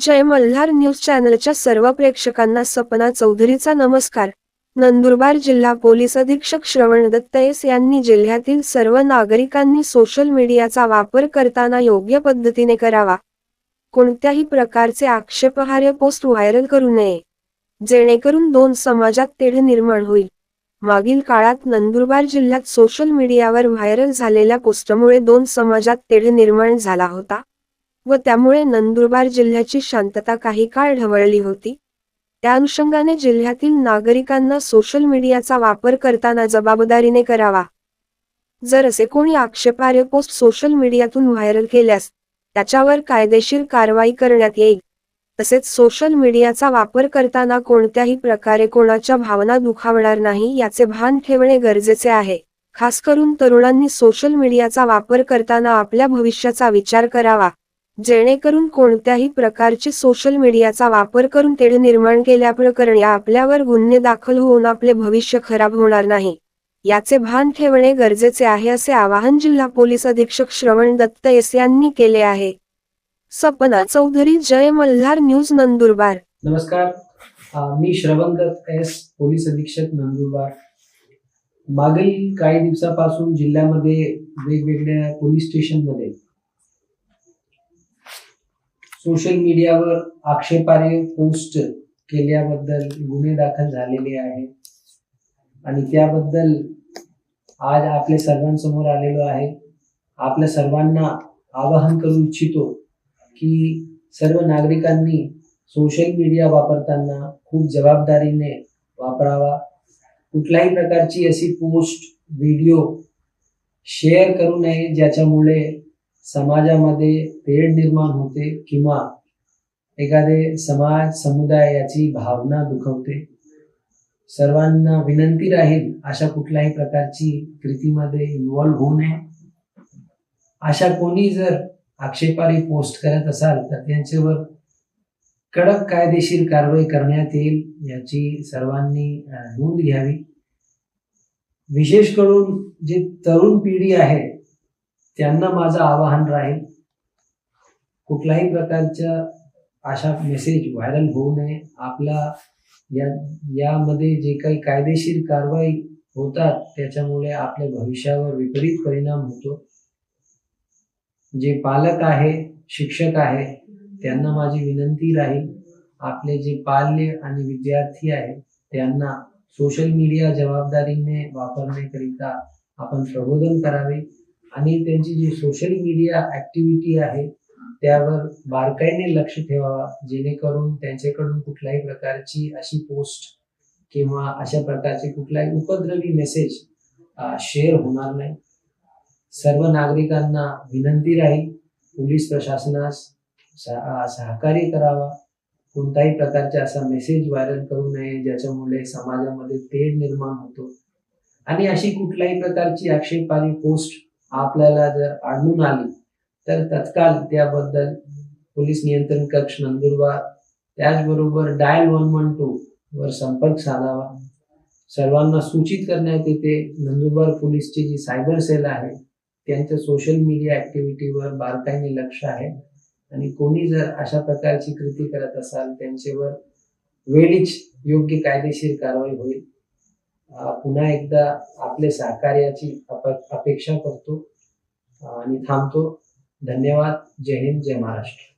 जय Malhar news चॅनलच्या सर्व प्रेक्षकांना सपना चौधरीचा नमस्कार. नंदुरबार जिल्हा पोलीस अधीक्षक श्रवण दत्तयस यांनी जिल्ह्यातील सर्व नागरिकांनी सोशल मीडियाचा वापर करताना योग्य पद्धतीने करावा. कोणत्याही प्रकारचे आक्षेपार्ह पोस्ट व्हायरल करू नये. जेणेकरून दोन समाजात तेढ निर्माण होईल. मागील काळात नंदुरबार जिल्ह्यात सोशल मीडियावर व्हायरल झालेल्या पोस्टमुळे दोन समाजात तेढ निर्माण झाला होता. व त्यामुळे नंदुरबार जिल्ह्याची शांतता काही काळ ढवळली होती. त्या अनुषंगाने जिल्ह्यातील नागरिकांना सोशल मीडियाचा वापर करताना जबाबदारीने करावा. जर असे कोणी आक्षेपार्ह पोस्ट सोशल मीडियातून व्हायरल केल्यास त्याच्यावर कायदेशीर कारवाई करण्यात येईल. तसेच सोशल मीडियाचा वापर करताना कोणत्याही प्रकारे कोणाच्या भावना दुखावणार नाही याचे भान ठेवणे गरजेचे आहे. खास करून तरुणांनी सोशल मीडियाचा वापर करताना आपल्या भविष्याचा विचार करावा. जेणेकरून कोणत्याही प्रकारचे सोशल मीडियाचा वापर करून तेढ निर्माण केल्याप्रकरणी आपल्यावर गुन्हे दाखल होऊन आपले भविष्य खराब होणार नाही. याचे भान ठेवणे गरजेचे आहे असे आवाहन जिल्हा पोलीस अधीक्षक श्रवण दत्त एस यांनी केले आहे. सपना चौधरी जय मल्हार न्यूज नंदुरबार. नमस्कार. मी श्रवण दत्त एस पोलीस अधीक्षक नंदुरबार. मागील काही दिवसापासून जिल्ह्यामध्ये वेगवेगळ्या पोलीस स्टेशनमध्ये सोशल मीडियावर आक्षेपार्ह पोस्ट केल्याबद्दल गुन्हे दाखल झालेले आहेत. आणि त्याबद्दल आज आपल्या सर्वांसमोर आलेलो आहे. आपल्या सर्वांना आवाहन करू इच्छितो की सर्व नागरिकांनी सोशल मीडिया वापरताना खूप जबाबदारीने वापरावा. कुठल्याही प्रकारची अशी पोस्ट व्हिडिओ शेअर करू नये ज्याच्यामुळे समाजामध्ये पेड निर्माण होते किंवा एखादे समाज समुदाय याची भावना दुखवते. सर्वांना विनंती राहील अशा कुठल्याही प्रकारची कृतीमध्ये इन्वॉल्व्ह होऊ नये. अशा कोणी जर आक्षेपारी पोस्ट करत असाल तर त्यांच्यावर कडक कायदेशीर कारवाई करण्यात येईल याची सर्वांनी नोंद घ्यावी. विशेष करून जी तरुण पिढी आहे त्यांना माझं आवाहन राहील कुठल्याही प्रकारच्या अशा मेसेज व्हायरल होऊ नये. आपला या यामध्ये जे काही कायदेशीर कारवाई होतात त्याच्यामुळे आपल्या भविष्यावर विपरीत परिणाम होतो. जे पालक आहे शिक्षक आहे त्यांना माझी विनंती राहील आपले जे पाल्य आणि विद्यार्थी आहेत त्यांना सोशल मीडिया जबाबदारीने वापरण्याकरिता आपण प्रबोधन करावे. आणि त्यांची जी सोशल मीडिया ऍक्टिव्हिटी आहे त्यावर बारकाईने लक्ष ठेवावा जेणेकरून त्यांच्याकडून कुठल्याही प्रकारची अशी पोस्ट किंवा अशा प्रकारचे कुठलाही उपद्रवी मेसेज शेअर होणार नाही. सर्व नागरिकांना विनंती राहील पोलीस प्रशासनास सहकार्य करावा. कोणत्याही प्रकारचा असा मेसेज व्हायरल करू नये ज्याच्यामुळे समाजामध्ये तेढ निर्माण होतो. आणि अशी कुठल्याही प्रकारची आक्षेपार्ह पोस्ट आपल्याला जर आढळून आली तर तत्काळ त्याबद्दल पोलीस नियंत्रण कक्ष नंदुरबार त्याचबरोबर डायल वन वन टू वर संपर्क साधावा. सर्वांना सूचित करण्यात येते नंदुरबार पोलीसची जी सायबर सेल आहे त्यांच्या सोशल मीडिया ऍक्टिव्हिटीवर बारकाईने लक्ष आहे. आणि कोणी जर अशा प्रकारची कृती करत असाल त्यांच्यावर वेळीच योग्य कायदेशीर कारवाई होईल. पुन्हा एकदा आपले सहकार्याची अप- अपेक्षा करतो आणि थांबतो. धन्यवाद. जय हिंद जय महाराष्ट्र.